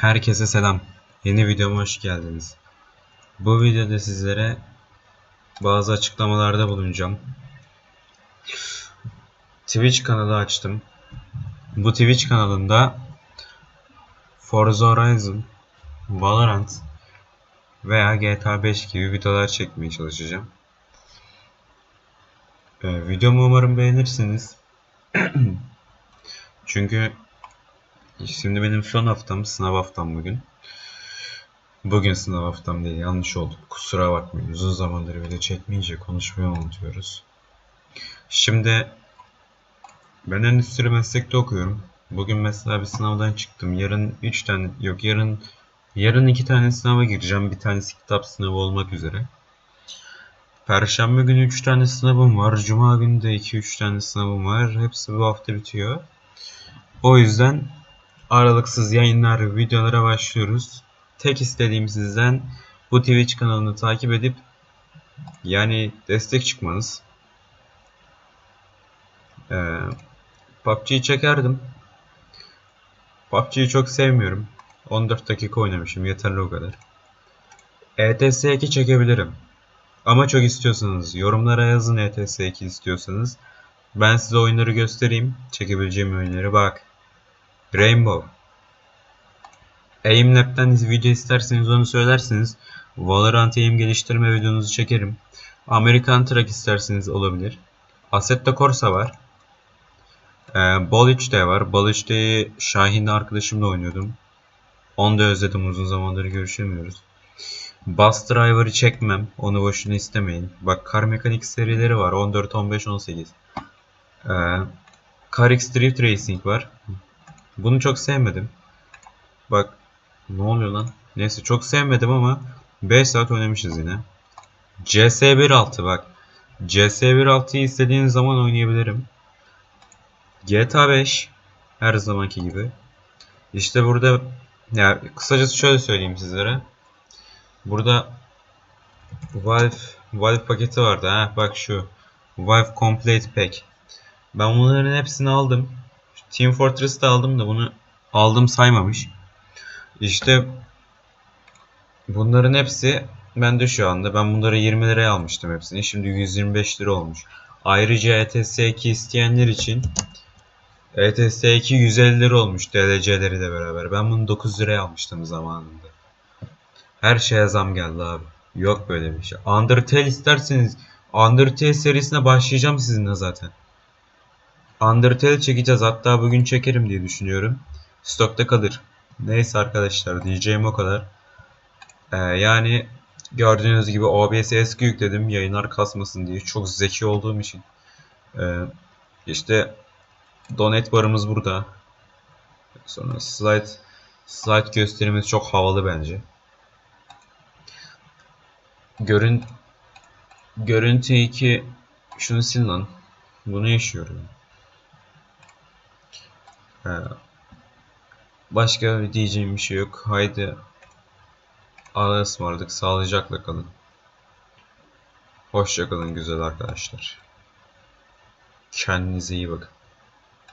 Herkese selam. Yeni videoma hoş geldiniz. Bu videoda sizlere bazı açıklamalarda bulunacağım. Twitch kanalı açtım. Bu Twitch kanalında Forza Horizon, Valorant veya GTA 5 gibi videolar çekmeye çalışacağım. Ee, videomu umarım beğenirsiniz. Çünkü Şimdi benim son haftam, sınav haftam bugün. Bugün sınav haftam değil, yanlış oldu. Kusura bakmayın. Uzun zamandır video çekmeyince konuşmayı unutuyoruz. Şimdi ben endüstri meslekte okuyorum. Bugün mesela bir sınavdan çıktım. Yarın 3 tane, yok yarın yarın 2 tane sınava gireceğim. Bir tanesi kitap sınavı olmak üzere. Perşembe günü 3 tane sınavım var. Cuma günü de 2-3 tane sınavım var. Hepsi bu hafta bitiyor. O yüzden aralıksız yayınlar, videolara başlıyoruz. Tek istediğim sizden bu Twitch kanalını takip edip yani destek çıkmanız. Ee, PUBG'yi çekerdim. PUBG'yi çok sevmiyorum. 14 dakika oynamışım yeterli o kadar. ETS 2 çekebilirim. Ama çok istiyorsanız yorumlara yazın ETS 2 istiyorsanız. Ben size oyunları göstereyim. Çekebileceğim oyunları bak. Rainbow. Aimlab'den video isterseniz onu söylersiniz. Valorant aim geliştirme videonuzu çekerim. Amerikan Truck isterseniz olabilir. Assetto Corsa var. Ee, Bolic de var. Bolic'te Şahin'le arkadaşımla oynuyordum. Onu da özledim uzun zamandır görüşemiyoruz. Bus Driver'ı çekmem. Onu boşuna istemeyin. Bak Car Mechanics serileri var. 14, 15, 18. Ee, Car X Drift Racing var. Bunu çok sevmedim. Bak ne oluyor lan? Neyse çok sevmedim ama 5 saat oynamışız yine. CS 1.6 bak. CS 1.6'yı istediğiniz zaman oynayabilirim. GTA 5 her zamanki gibi. İşte burada ya kısacası şöyle söyleyeyim sizlere. Burada Valve Valve paketi vardı ha bak şu Valve Complete Pack. Ben bunların hepsini aldım. Team Fortress'ı da aldım da bunu aldım saymamış. İşte bunların hepsi bende şu anda. Ben bunları 20 liraya almıştım hepsini. Şimdi 125 lira olmuş. Ayrıca ETS 2 isteyenler için ETS 2 150 lira olmuş DLC'leri de beraber. Ben bunu 9 liraya almıştım zamanında. Her şeye zam geldi abi. Yok böyle bir şey. Undertale isterseniz Undertale serisine başlayacağım sizinle zaten. Undertale çekeceğiz. Hatta bugün çekerim diye düşünüyorum. Stokta kalır. Neyse arkadaşlar diyeceğim o kadar. Ee, yani gördüğünüz gibi OBS'e eski yükledim yayınlar kasmasın diye. Çok zeki olduğum için. Ee, işte donate barımız burada. Sonra slide slide gösterimiz çok havalı bence. Görün görüntü 2 şunu sil lan. Bunu yaşıyorum. Başka diyeceğim bir şey yok. Haydi Allah'a ısmarladık. Sağlıcakla kalın. Hoşça kalın güzel arkadaşlar. Kendinize iyi bakın.